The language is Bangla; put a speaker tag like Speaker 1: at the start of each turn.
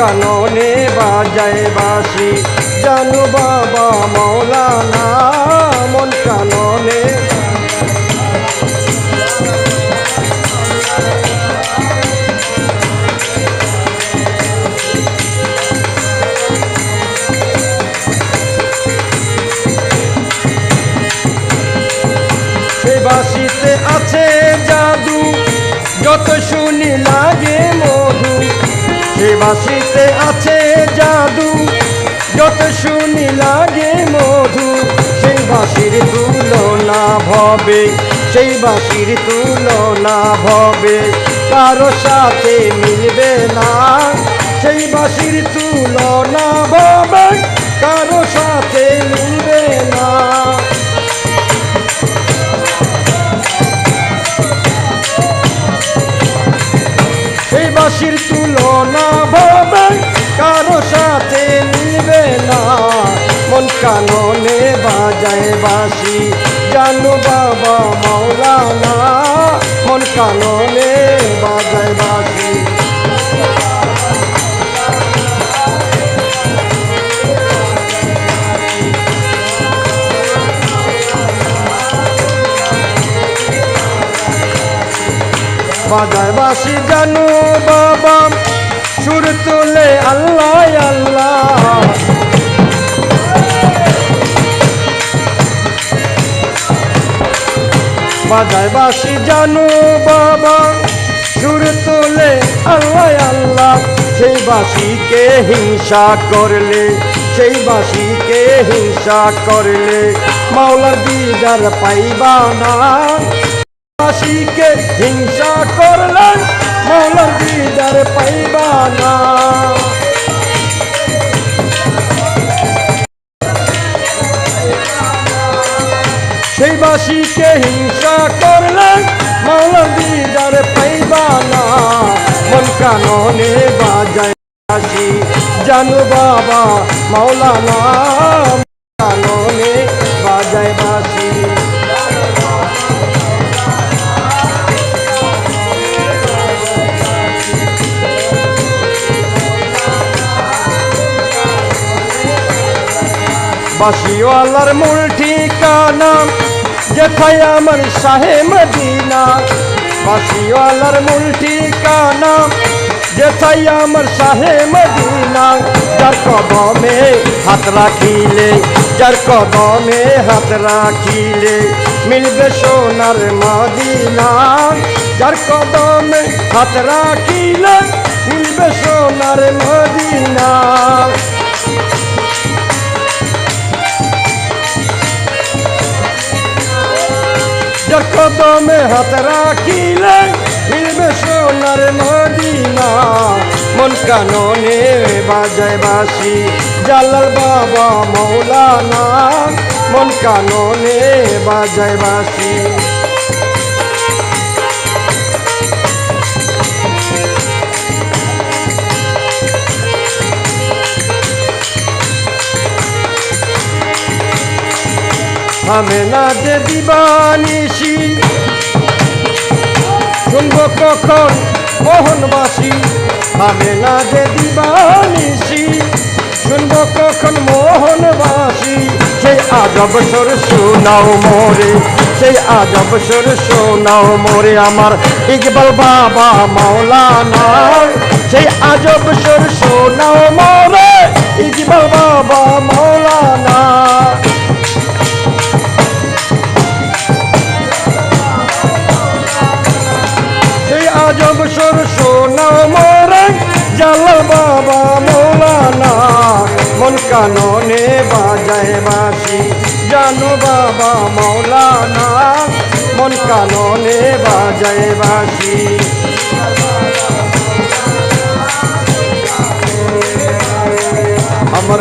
Speaker 1: কাননে বাজায় বাসি জানু বাবা মৌলানা মন কাননে। বাসিতে আছে জাদু যত শুনি লাগে সে বাসিতে আছে জাদু, যত শুনি লাগে মধু, সেই বাসির তুলনা ভবে, সেই বাসির তুলনা ভবে, কারও সাথে মিলবে না, সেই বাসির তুলনা ভবে, কারও সাথে মিলবে না। সেই বাসির তুলনা কাননে বাজায় বাসি জানু বাবা মৌলানা মন কাননে বাজায় বাসি বাজায় বাসি জানু বাবা, সুর তুলে আল্লাহ আল্লাহ। বাজায় বাসি জানু বাবা, সুর তুলে আল্লাহ আল্লাহ। সেই বাসিকে হিংসা করলে, সেই বাসিকে হিংসা করলে মাওলার দিদার পাইবা না। বাসিকে হিংসা করলে মাওলার দিদার পাইবা না। সেই হিংসা করলে মাওলার দিদার পাইবা না। মন কাননে বাজায় বাসি জানু বাবা, মাওলানা কাননে বাজায় বাসি বাসিওয়ালার মূল ঠিকানা যেথায় আমার শাহে মদিনা। বাসিওয়ালার মূল ঠিকানা যেথায় আমার শাহে মদিনা। যার কদমে হাত রাখিলে, যার কদমে হাত রাখিলে মিলবে সোনার মদিনা। যার কদমে হাত রাখিলে মিলবে সোনার মদিনা। কদমে হাত রাখিলে মিলবে সোনার মদিনা। মন কাননে বাজায় বাসি জালাল বাবা মৌলানা। মন কাননে বাজায় বাসি থামে না যে দিবানিসি শুনব কখন মোহনবাসী থামে না যে দিবানিসি শুনব কখন মোহনবাসী, সেই আজব সর শোনাও মোরে, সেই আজব সর শোনাও মোরে আমার ইকবাল বাবা মাওলানা সেই আজব সর শোনাও মোরে, ইকবাল বাবা মাওলানা বাবা মৌলানা মন কাননে বাজায় বাসি জানো বাবা মৌলানা মন কাননে বাজায় বাসি আমার